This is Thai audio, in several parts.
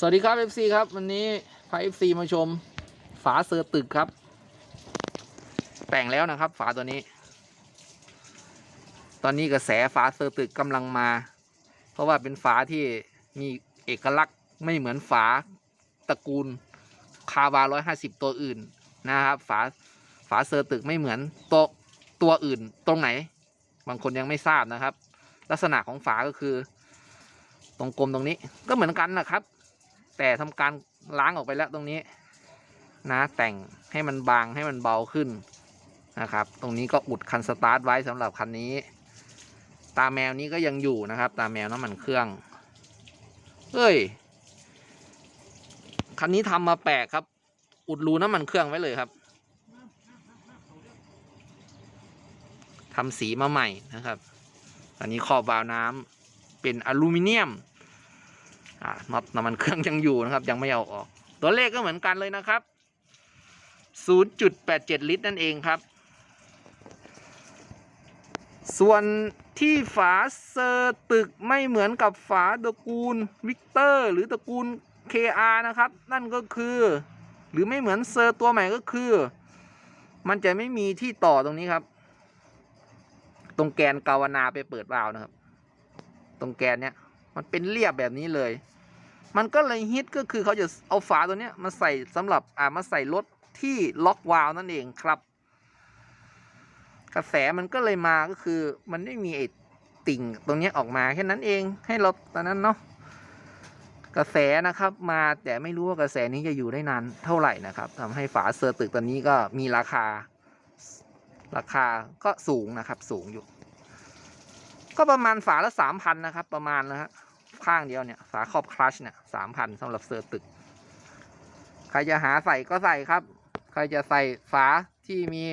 สวัสดีครับ FC ครับ วันนี้พา FC มาชม ฝาเซอร์ตึกครับ แต่งแล้วนะครับ ฝาตัวนี้ ตอนนี้กระแสฝาเซอร์ตึกกำลังมา เพราะว่าเป็นฝาที่มีเอกลักษณ์ไม่เหมือนฝาตระกูลคาวาร้อยห้าสิบตัวอื่นนะครับ ฝาฝาเซอร์ตึกไม่เหมือนตัวตัวอื่นตรงไหน บางคนยังไม่ทราบนะครับ ลักษณะของฝาก็คือ ตรงกลมตรงนี้ก็เหมือนกันนะครับ แต่ทำการล้างออกไปแล้วตรงนี้นะแต่งให้มันบางให้มันเบาขึ้นนะครับ ตรงนี้ก็อุดคันสตาร์ทไว้สำหรับคันนี้ ตาแมวนี้ก็ยังอยู่นะครับ ตาแมวน้ำมันเครื่องเอ้ยคันนี้ทำมาแปลกครับ อุดรูน้ำมันเครื่องไว้เลยครับทำสีมาใหม่นะครับ อันนี้ขอบวาล์วน้ำเป็นอลูมิเนียม อ่าน็อตน้ำมันเครื่องยังอยู่นะครับ ยังไม่เอาออก ตัวเลขก็เหมือนกันเลยนะครับ 0.87 ลิตรนั่นเองครับ ส่วนที่ฝาเซอร์ตึกไม่เหมือนกับฝาตระกูลวิกเตอร์หรือตระกูล KR นะครับ นั่นก็คือ หรือไม่เหมือนเซอร์ตัวใหม่ก็คือ มันจะไม่มีที่ต่อตรงนี้ครับ ตรงแกนกาวนาไปเปิดวาล์วนะครับ ตรงแกนเนี้ย มันเป็นเรียบแบบนี้เลย มันก็เลยฮิตก็คือเขาจะเอาฝาตัวเนี้ยมาใส่สำหรับอ่ามาใส่รถที่ล็อกวาล์วนั่นเองครับ กระแสมันก็เลยมาก็คือ มันไม่มีไอ้ติ่งตรงเนี้ยออกมาแค่นั้นเองให้รถตอนนั้นเนาะกระแสนะครับมาแต่ไม่รู้ว่ากระแสนี้จะอยู่ได้นานเท่าไหร่นะครับทำให้ฝาเซอร์ตึกตอนนี้ก็มีราคา ราคาก็สูงนะครับ สูงอยู่ ก็ประมาณฝาละสามพันนะครับ ประมาณนะฮะ ข้างเดียวเนี่ยฝาครอบคลัชเนี่ยสามพันสำหรับเซอร์ตึก ใครจะหาใส่ก็ใส่ครับ ใครจะใส่ฝาที่มี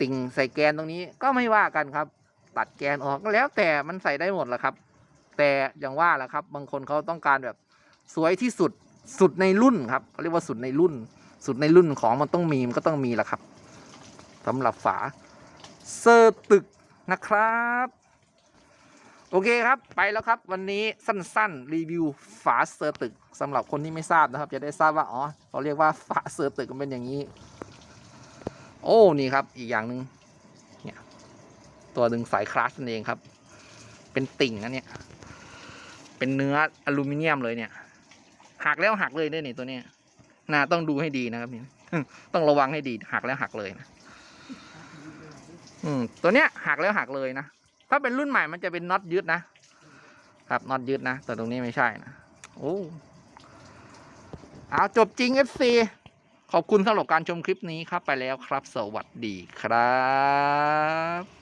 ติ่งใส่แกนตรงนี้ก็ไม่ว่ากันครับ ตัดแกนออกก็แล้วแต่มันใส่ได้หมดแหละครับ แต่อย่างว่าแหละครับ บางคนเขาต้องการแบบสวยที่สุดสุดในรุ่นครับเขาเรียกว่าสุดในรุ่น สุดในรุ่นของมันต้องมีมันก็ต้องมีแหละครับสำหรับฝาเซอร์ตึกนะครับ โอเคครับ ไปแล้วครับ วันนี้สั้นๆ รีวิวฝาเซอร์ตึกสำหรับคนที่ไม่ทราบนะครับ จะได้ทราบว่าอ๋อเขาเรียกว่าฝาเซอร์ตึกมันเป็นอย่างนี้ โอ้นี่ครับ อีกอย่างหนึ่งเนี่ยตัวดึงสายคลาสนั่นเองครับ เป็นติ่งนะเนี่ย เป็นเนื้ออลูมิเนียมเลยเนี่ยหักแล้วหักเลยด้วยนี่ตัวเนี้ยน่าต้องดูให้ดีนะครับนี่ต้องระวังให้ดีหักแล้วหักเลยนะอืมตัวเนี้ยหักแล้วหักเลยนะ ถ้าเป็นรุ่นใหม่มันจะเป็นน็อตยึดนะครับน็อตยึดนะ แต่ตรงนี้ไม่ใช่นะโอ้เอาจบจริง FC ขอบคุณสำหรับการชมคลิปนี้ครับ ไปแล้วครับ สวัสดีครับ